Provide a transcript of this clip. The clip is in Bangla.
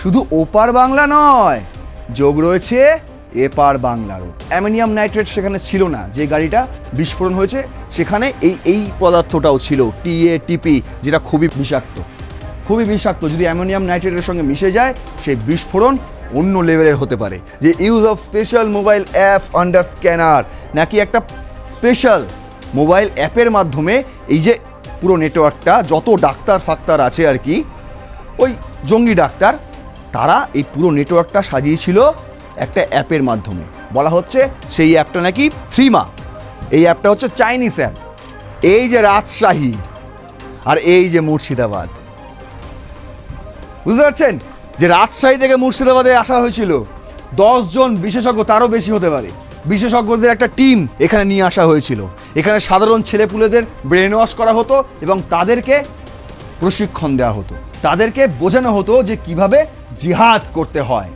শুধু ওপার বাংলা নয়, যোগ রয়েছে এপার বাংলারও। অ্যামোনিয়াম নাইট্রেট সেখানে ছিল না, যে গাড়িটা বিস্ফোরণ হয়েছে, সেখানে এই এই পদার্থটাও ছিল টিএটিপি যেটা খুবই বিষাক্ত। খুবই বিষাক্ত, যদি অ্যামোনিয়াম নাইট্রেটের সঙ্গে মিশে যায়, সেই বিস্ফোরণ অন্য লেভেলের হতে পারে। যে use of special mobile app under scanner নাকি একটা স্পেশাল মোবাইল অ্যাপের মাধ্যমে এই যে পুরো নেটওয়ার্কটা যত ডাক্তার ফাক্তার আছে আর কি, ওই জঙ্গি ডাক্তার তারা এই পুরো নেটওয়ার্কটা সাজিয়েছিল একটা অ্যাপের মাধ্যমে। বলা হচ্ছে সেই অ্যাপটা নাকি থ্রিমা। এই অ্যাপটা হচ্ছে চাইনিজ অ্যাপ। এই যে রাজশাহী আর এই যে মুর্শিদাবাদ। বুঝতে পারছেন? যে রাজশাহী থেকে মুর্শিদাবাদে আসা হয়েছিল জন বিশেষজ্ঞ, তারও বেশি হতে পারে। বিশেষজ্ঞদের একটা টিম এখানে নিয়ে আসা হয়েছিল। এখানে সাধারণ ছেলেপুলেদের ব্রেন ওয়াশ করা হতো এবং তাদেরকে প্রশিক্ষণ দেওয়া হতো। তাদেরকে বোঝানো হতো যে কীভাবে জিহাদ করতে হয়।